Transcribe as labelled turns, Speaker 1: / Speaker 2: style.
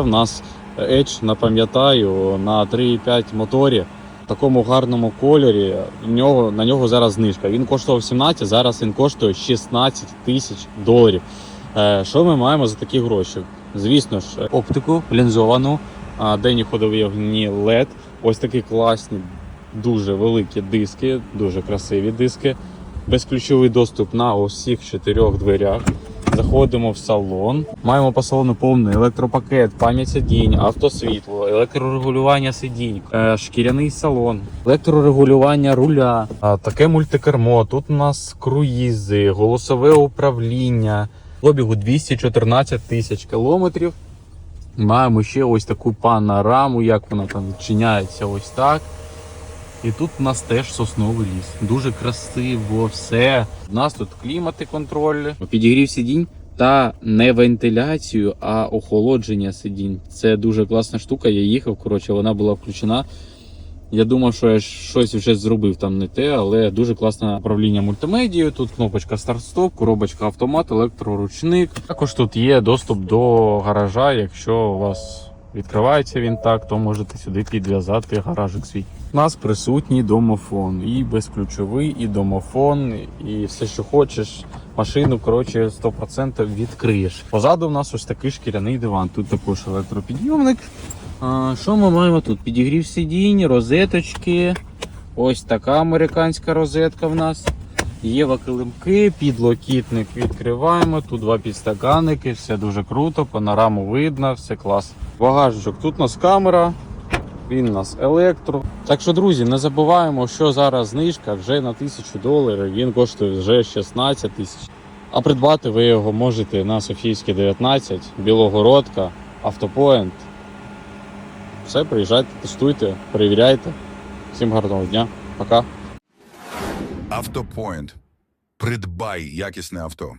Speaker 1: У нас Edge, напам'ятаю, на 3,5 моторі в такому гарному кольорі. Нього, на нього зараз знижка. Він коштував 17, зараз він коштує 16 тисяч доларів. Е, Що ми маємо за такі гроші? Звісно ж, оптику лінзовану, денні ходові огні LED, ось такі класні, дуже великі диски, дуже красиві диски. Безключовий доступ на усіх чотирьох дверях. Заходимо в салон. Маємо по салону повний електропакет, пам'ять сидінь, автосвітло, електрорегулювання сидінь, е, шкіряний салон, електрорегулювання руля, таке мультикермо. Тут у нас круїзи, голосове управління. Пробігу 214 тисяч кілометрів. Маємо ще ось таку панораму, як вона там відчиняється ось так. І тут у нас теж сосновий ліс. Дуже красиво все. У нас тут клімати контроль, підігрів сидінь та не вентиляцію, а охолодження сидінь. Це дуже класна штука. Я їхав, коротше, вона була включена. Я думав, що я щось вже зробив там не те, але дуже класне управління мультимедією. Тут кнопочка старт-стоп, коробочка автомат, електроручник. Також тут є доступ до гаража. Якщо у вас відкривається він так, то можете сюди підв'язати гаражик свій. У нас присутній домофон, і безключовий, і домофон, і все, що хочеш. Машину, коротше, 100% відкриєш. Позаду в нас ось такий шкіряний диван. Тут також електропідйомник. А, що ми маємо тут? Підігрів сидінь, розеточки. Ось така американська розетка в нас. Є килимки, підлокітник відкриваємо. Тут два підстаканники, все дуже круто, панораму видно, все клас. Багажечок, тут у нас камера, він у нас електро. Так що, друзі, не забуваємо, що зараз знижка вже на 1000 доларів. Він коштує вже 16 тисяч. А придбати ви його можете на Софійській 19, Білогородка, Автопоінт. Все, приїжджайте, тестуйте, перевіряйте. Всім гарного дня. Пока.
Speaker 2: Автопоінт. Придбай якісне авто.